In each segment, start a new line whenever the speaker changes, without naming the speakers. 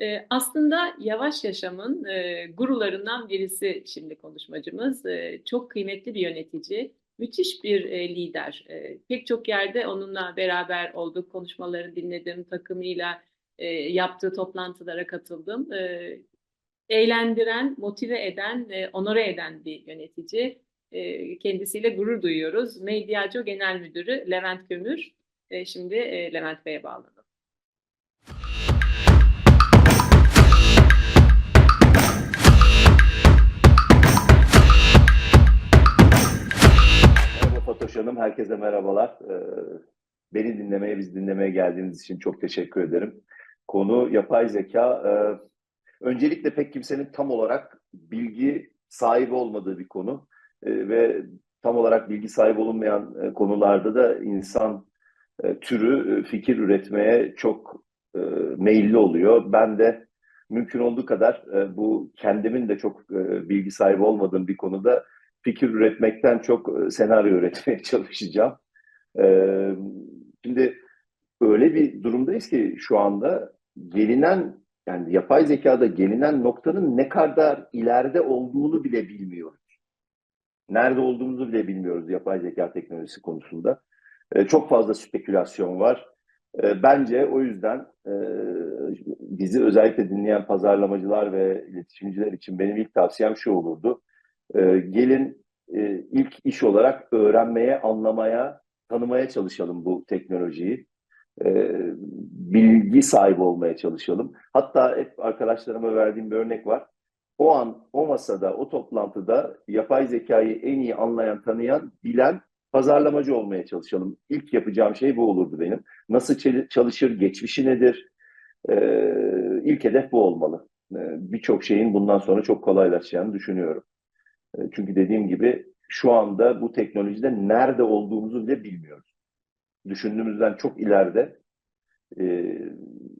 Eee, aslında yavaş yaşamın, eee, gurularından birisi şimdi konuşmacımız. Eee, çok kıymetli bir yönetici, müthiş bir, eee, lider. Eee, pek çok yerde onunla beraber olduk, konuşmalarını dinledim, takımıyla, eee, yaptığı toplantılara katıldım. Eee, eğlendiren, motive eden, eee, onore eden bir yönetici. Eee, kendisiyle gurur duyuyoruz. Mediaco Genel Müdürü Levent Kömür. Eee, şimdi, eee, Levent Bey'e bağlanalım.
Hanım, herkese merhabalar. Ee, beni dinlemeye, biz dinlemeye geldiğiniz için çok teşekkür ederim. Konu yapay zeka. Ee, öncelikle pek kimsenin tam olarak bilgi sahibi olmadığı bir konu. Ee, ve tam olarak bilgi sahibi olunmayan e, konularda da insan e, türü e, fikir üretmeye çok e, meyilli oluyor. Ben de mümkün olduğu kadar e, bu kendimin de çok e, bilgi sahibi olmadığım bir konuda fikir üretmekten çok e, senaryo üretmeye çalışacağım. Ee, şimdi öyle bir durumdayız ki şu anda gelinen yani yapay zekada gelinen noktanın ne kadar ileride olduğunu bile bilmiyoruz. Nerede olduğumuzu bile bilmiyoruz yapay zeka teknolojisi konusunda. Ee, çok fazla spekülasyon var. Bence o yüzden e, bizi özellikle dinleyen pazarlamacılar ve iletişimciler için benim ilk tavsiyem şu olurdu. Ee, gelin e, ilk iş olarak öğrenmeye, anlamaya, tanımaya çalışalım bu teknolojiyi. Ee, bilgi sahibi olmaya çalışalım. Hatta hep arkadaşlarıma verdiğim bir örnek var. O an, o masada, o toplantıda yapay zekayı en iyi anlayan, tanıyan, bilen pazarlamacı olmaya çalışalım. İlk yapacağım şey bu olurdu benim. Nasıl çalışır, geçmişi nedir? Ee, ilk hedef bu olmalı. Ee, Birçok şeyin bundan sonra çok kolaylaşacağını düşünüyorum. E, Çünkü dediğim gibi şu anda bu teknolojide nerede olduğumuzu bile bilmiyoruz. Düşündüğümüzden çok ileride, e,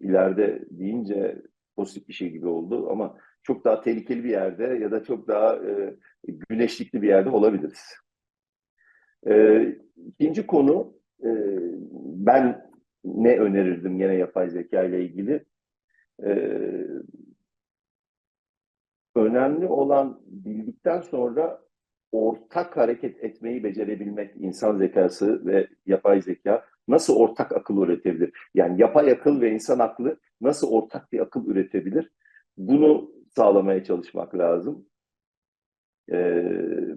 ileride deyince pozitif bir şey gibi oldu ama çok daha tehlikeli bir yerde ya da çok daha e, güneşlikli bir yerde olabiliriz. E, ikinci konu, e, ben ne önerirdim yine yapay zeka ile ilgili? E, önemli olan bildikten sonra ortak hareket etmeyi becerebilmek insan zekası ve yapay zeka nasıl ortak akıl üretebilir? Yani yapay akıl ve insan aklı nasıl ortak bir akıl üretebilir? Bunu sağlamaya çalışmak lazım. Ee,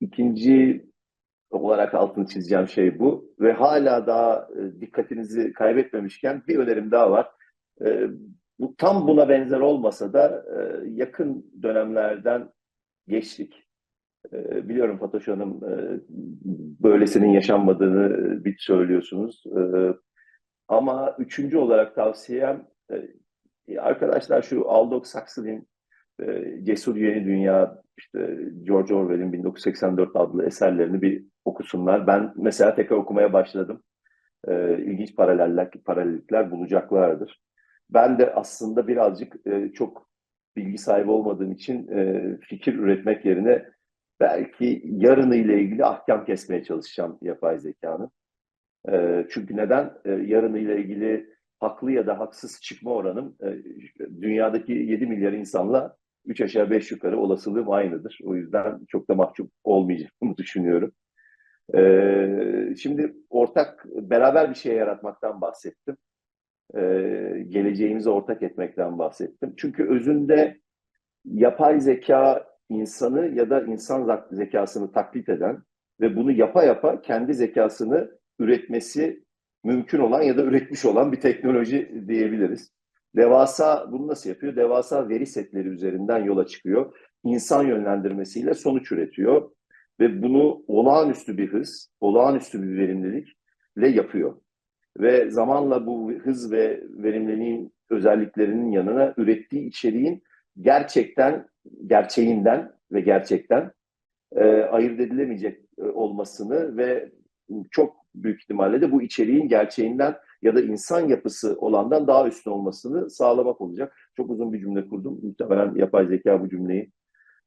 ikinci olarak altını çizeceğim şey bu. Ve hala daha e, dikkatinizi kaybetmemişken bir önerim daha var. Ee, bu tam buna benzer olmasa da e, yakın dönemlerden geçtik. E, biliyorum Fatoş Hanım e, böylesinin yaşanmadığını bir söylüyorsunuz. E, ama üçüncü olarak tavsiyem e, arkadaşlar şu Aldous Huxley'in e, Cesur Yeni Dünya işte George Orwell'in 1984 adlı eserlerini bir okusunlar. Ben mesela tekrar okumaya başladım. E, ilginç paraleller, paralellikler bulacaklardır. Ben de aslında birazcık e, çok bilgi sahibi olmadığım için e, fikir üretmek yerine belki yarını ile ilgili ahkam kesmeye çalışacağım yapay zekanın. E, çünkü neden? E, yarını ile ilgili haklı ya da haksız çıkma oranım e, dünyadaki 7 milyar insanla 3 aşağı 5 yukarı olasılığım aynıdır. O yüzden çok da mahcup olmayacağımı düşünüyorum. E, şimdi ortak beraber bir şey yaratmaktan bahsettim e, geleceğimizi ortak etmekten bahsettim. Çünkü özünde yapay zeka insanı ya da insan zek- zekasını taklit eden ve bunu yapa yapa kendi zekasını üretmesi mümkün olan ya da üretmiş olan bir teknoloji diyebiliriz. Devasa bunu nasıl yapıyor? Devasa veri setleri üzerinden yola çıkıyor. İnsan yönlendirmesiyle sonuç üretiyor ve bunu olağanüstü bir hız, olağanüstü bir verimlilikle yapıyor ve zamanla bu hız ve verimliliğin özelliklerinin yanına ürettiği içeriğin gerçekten gerçeğinden ve gerçekten e, ayırt edilemeyecek e, olmasını ve çok büyük ihtimalle de bu içeriğin gerçeğinden ya da insan yapısı olandan daha üstün olmasını sağlamak olacak. Çok uzun bir cümle kurdum. Muhtemelen yapay zeka bu cümleyi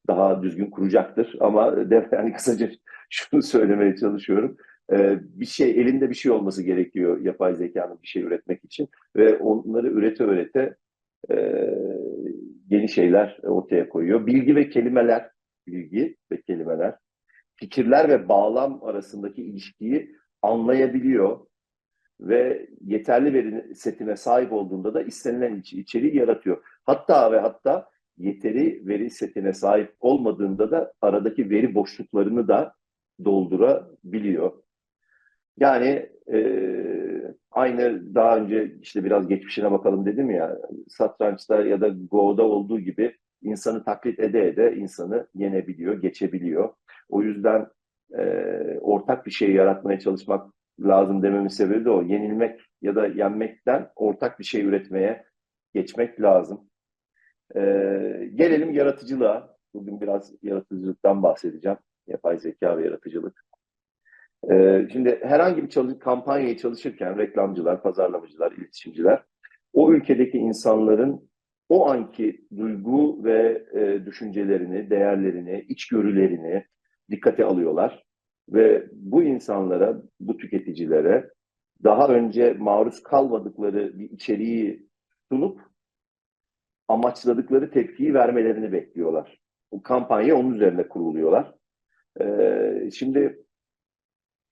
daha düzgün kuracaktır. Ama de, yani kısaca şunu söylemeye çalışıyorum. Ee, bir şey elinde bir şey olması gerekiyor yapay zekanın bir şey üretmek için ve onları ürete ürete e, yeni şeyler ortaya koyuyor. Bilgi ve kelimeler, bilgi ve kelimeler, fikirler ve bağlam arasındaki ilişkiyi anlayabiliyor ve yeterli veri setine sahip olduğunda da istenilen iç- içeriği yaratıyor. Hatta ve hatta yeteri veri setine sahip olmadığında da aradaki veri boşluklarını da doldurabiliyor. Yani e, aynı daha önce işte biraz geçmişine bakalım dedim ya satrançta ya da Go'da olduğu gibi insanı taklit ede ede insanı yenebiliyor, geçebiliyor. O yüzden e, ortak bir şey yaratmaya çalışmak lazım dememin sebebi de o. Yenilmek ya da yenmekten ortak bir şey üretmeye geçmek lazım. E, gelelim yaratıcılığa. Bugün biraz yaratıcılıktan bahsedeceğim. Yapay zeka ve yaratıcılık. Ee, şimdi herhangi bir çalış kampanyayı çalışırken reklamcılar, pazarlamacılar, iletişimciler o ülkedeki insanların o anki duygu ve e, düşüncelerini, değerlerini, içgörülerini dikkate alıyorlar ve bu insanlara, bu tüketicilere daha önce maruz kalmadıkları bir içeriği sunup amaçladıkları tepkiyi vermelerini bekliyorlar. Bu kampanya onun üzerine kuruluyorlar. Ee, şimdi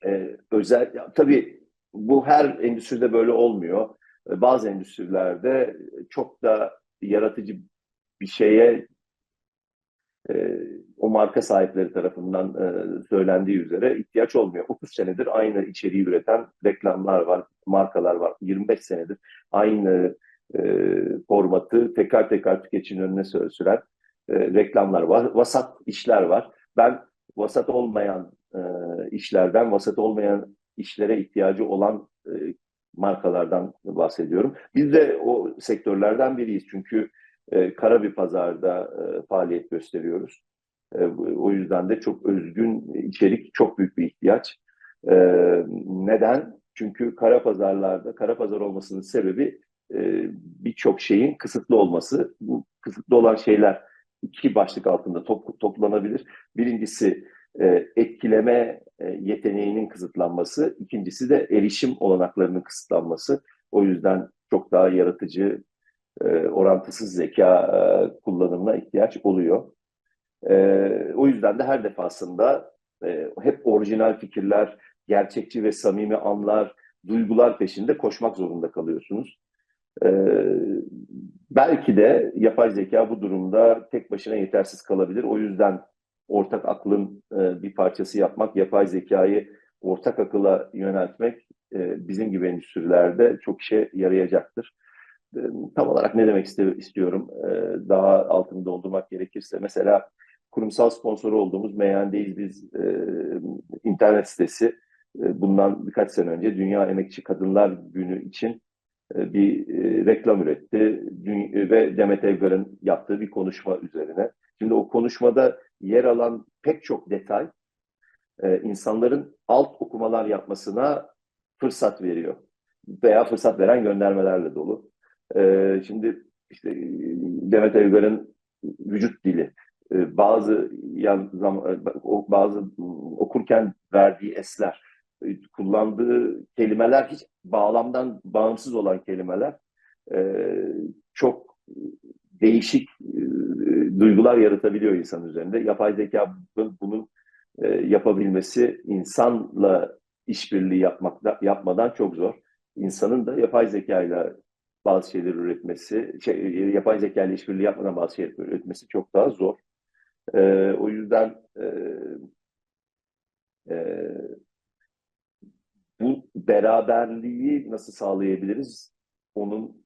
ee, özel ya, tabii bu her endüstride böyle olmuyor. Ee, Bazı endüstrilerde çok da yaratıcı bir şeye e, o marka sahipleri tarafından e, söylendiği üzere ihtiyaç olmuyor. 30 senedir aynı içeriği üreten reklamlar var, markalar var. 25 senedir aynı e, formatı tekrar tekrar tüketicinin önüne sü- süren e, reklamlar var. Vasat işler var. Ben vasat olmayan e, işlerden, vasat olmayan işlere ihtiyacı olan e, markalardan bahsediyorum. Biz de o sektörlerden biriyiz çünkü e, kara bir pazarda e, faaliyet gösteriyoruz. E, o yüzden de çok özgün içerik çok büyük bir ihtiyaç. E, neden? Çünkü kara pazarlarda, kara pazar olmasının sebebi e, birçok şeyin kısıtlı olması. Bu kısıtlı olan şeyler iki başlık altında top, toplanabilir. Birincisi e, etkileme e, yeteneğinin kısıtlanması, ikincisi de erişim olanaklarının kısıtlanması. O yüzden çok daha yaratıcı, e, orantısız zeka kullanımına ihtiyaç oluyor. O yüzden de her defasında hep orijinal fikirler, gerçekçi ve samimi anlar, duygular peşinde koşmak zorunda kalıyorsunuz. Belki de yapay zeka bu durumda tek başına yetersiz kalabilir. O yüzden ortak aklın e, bir parçası yapmak, yapay zekayı ortak akıla yöneltmek e, bizim gibi endüstrilerde çok işe yarayacaktır. E, tam olarak ne demek istiyorum? Daha altını doldurmak gerekirse mesela kurumsal sponsoru olduğumuz Meyhan'deyiz biz internet sitesi bundan birkaç sene önce Dünya Emekçi Kadınlar Günü için bir reklam üretti ve Demet Evgar'ın yaptığı bir konuşma üzerine. Şimdi o konuşmada yer alan pek çok detay e, insanların alt okumalar yapmasına fırsat veriyor. Veya fırsat veren göndermelerle dolu. E, şimdi işte e, Demet Evgar'ın vücut dili, e, bazı e, bazı okurken verdiği esler, kullandığı kelimeler hiç bağlamdan bağımsız olan kelimeler çok değişik e, duygular yaratabiliyor insan üzerinde. Yapay zeka bu- bunun e, yapabilmesi insanla işbirliği yapmakta, yapmadan çok zor. İnsanın da yapay zekayla bazı şeyler üretmesi, şey, e, yapay zeka işbirliği yapmadan bazı şeyler üretmesi çok daha zor. E, o yüzden e, e, bu beraberliği nasıl sağlayabiliriz? Onun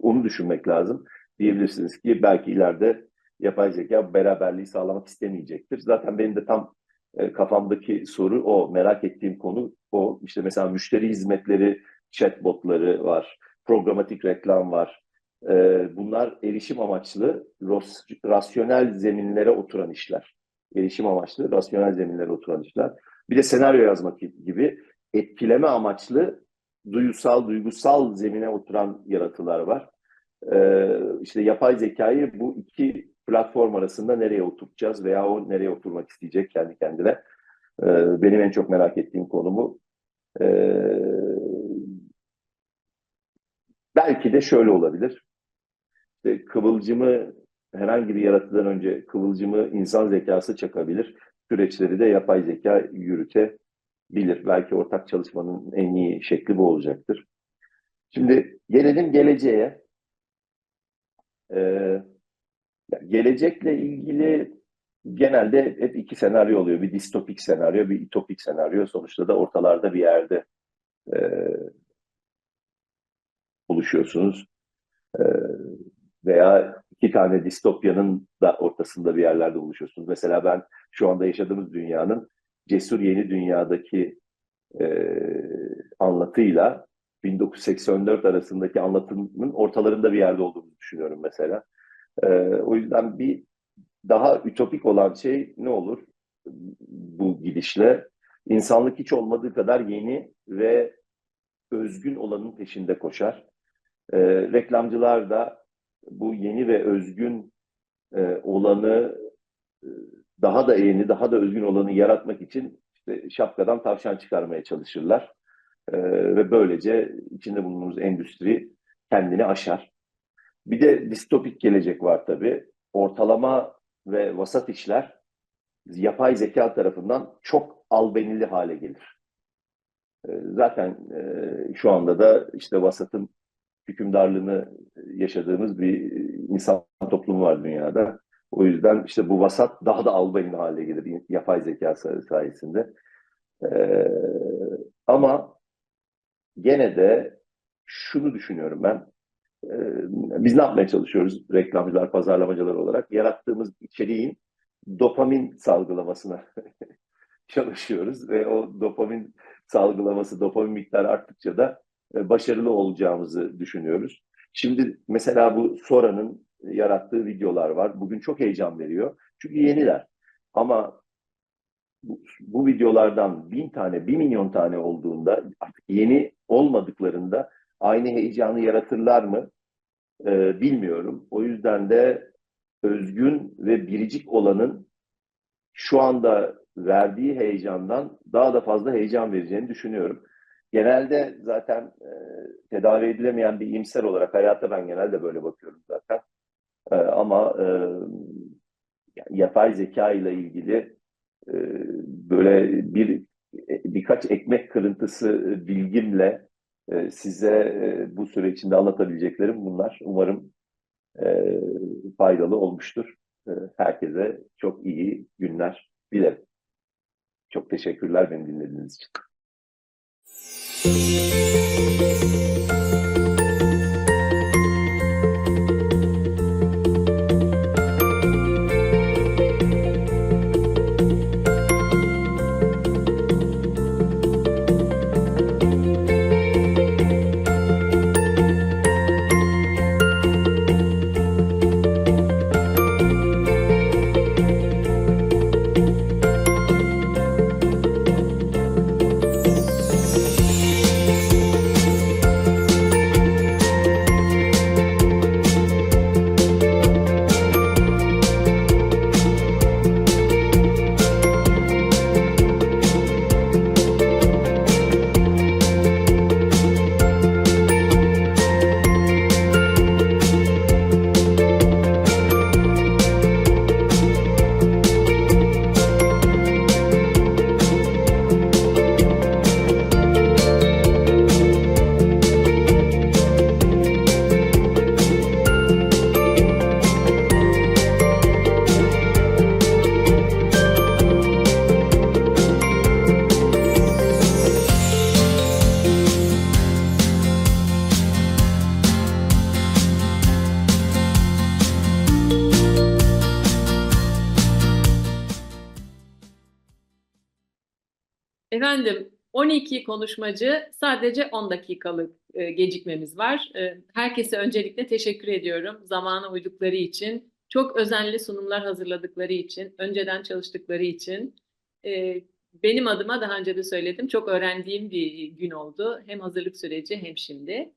onu düşünmek lazım. Diyebilirsiniz ki belki ileride yapay zeka beraberliği sağlamak istemeyecektir. Zaten benim de tam e, kafamdaki soru o, merak ettiğim konu o. İşte mesela müşteri hizmetleri, chatbotları var, programatik reklam var. E, bunlar erişim amaçlı, rasyonel zeminlere oturan işler. Erişim amaçlı, rasyonel zeminlere oturan işler. Bir de senaryo yazmak gibi etkileme amaçlı duyusal, duygusal zemine oturan yaratılar var. Ee, işte yapay zekayı bu iki platform arasında nereye oturtacağız veya o nereye oturmak isteyecek kendi kendine. Ee, benim en çok merak ettiğim konu bu. Ee, belki de şöyle olabilir. işte kıvılcımı herhangi bir yaratıdan önce kıvılcımı insan zekası çakabilir. Süreçleri de yapay zeka yürütebilir. Belki ortak çalışmanın en iyi şekli bu olacaktır. Şimdi gelelim geleceğe. Ee, gelecekle ilgili genelde hep iki senaryo oluyor. Bir distopik senaryo, bir ütopik senaryo. Sonuçta da ortalarda bir yerde e, buluşuyorsunuz. E, veya iki tane distopyanın da ortasında bir yerlerde buluşuyorsunuz. Mesela ben şu anda yaşadığımız dünyanın cesur yeni dünyadaki e, anlatıyla 1984 arasındaki anlatımın ortalarında bir yerde olduğunu düşünüyorum mesela. E, o yüzden bir daha ütopik olan şey ne olur bu gidişle? İnsanlık hiç olmadığı kadar yeni ve özgün olanın peşinde koşar. E, reklamcılar da bu yeni ve özgün e, olanı e, daha da yeni, daha da özgün olanı yaratmak için işte şapkadan tavşan çıkarmaya çalışırlar. E, ve böylece içinde bulunduğumuz endüstri kendini aşar. Bir de distopik gelecek var tabii. Ortalama ve vasat işler yapay zeka tarafından çok albenili hale gelir. E, zaten e, şu anda da işte vasatın hükümdarlığını yaşadığımız bir insan toplumu var dünyada. O yüzden işte bu vasat daha da albenili hale gelir yapay zeka sayesinde. E, ama gene de şunu düşünüyorum ben. E, biz ne yapmaya çalışıyoruz reklamcılar, pazarlamacılar olarak? Yarattığımız içeriğin dopamin salgılamasına çalışıyoruz ve o dopamin salgılaması, dopamin miktarı arttıkça da e, başarılı olacağımızı düşünüyoruz. Şimdi mesela bu Sora'nın yarattığı videolar var. Bugün çok heyecan veriyor. Çünkü yeniler. Ama bu, bu videolardan bin tane, bir milyon tane olduğunda artık yeni olmadıklarında aynı heyecanı yaratırlar mı e, bilmiyorum. O yüzden de özgün ve biricik olanın şu anda verdiği heyecandan daha da fazla heyecan vereceğini düşünüyorum. Genelde zaten e, tedavi edilemeyen bir iyimser olarak hayata ben genelde böyle bakıyorum zaten. E, ama e, yapay zeka ile ilgili e, böyle bir birkaç ekmek kırıntısı bilgimle e, size e, bu süre içinde anlatabileceklerim bunlar. Umarım e, faydalı olmuştur. E, herkese çok iyi günler dilerim. Çok teşekkürler beni dinlediğiniz için.
Efendim 12 konuşmacı sadece 10 dakikalık e, gecikmemiz var. E, herkese öncelikle teşekkür ediyorum zamana uydukları için. Çok özenli sunumlar hazırladıkları için, önceden çalıştıkları için. E, benim adıma daha önce de söyledim çok öğrendiğim bir gün oldu. Hem hazırlık süreci hem şimdi.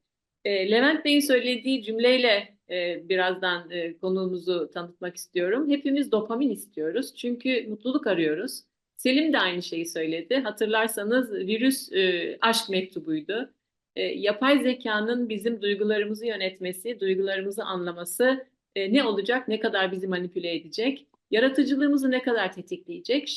E, Levent Bey'in söylediği cümleyle e, birazdan e, konuğumuzu tanıtmak istiyorum. Hepimiz dopamin istiyoruz çünkü mutluluk arıyoruz. Selim de aynı şeyi söyledi. Hatırlarsanız virüs e, aşk mektubuydu. e, yapay zekanın bizim duygularımızı yönetmesi, duygularımızı anlaması e, ne olacak, ne kadar bizi manipüle edecek, yaratıcılığımızı ne kadar tetikleyecek?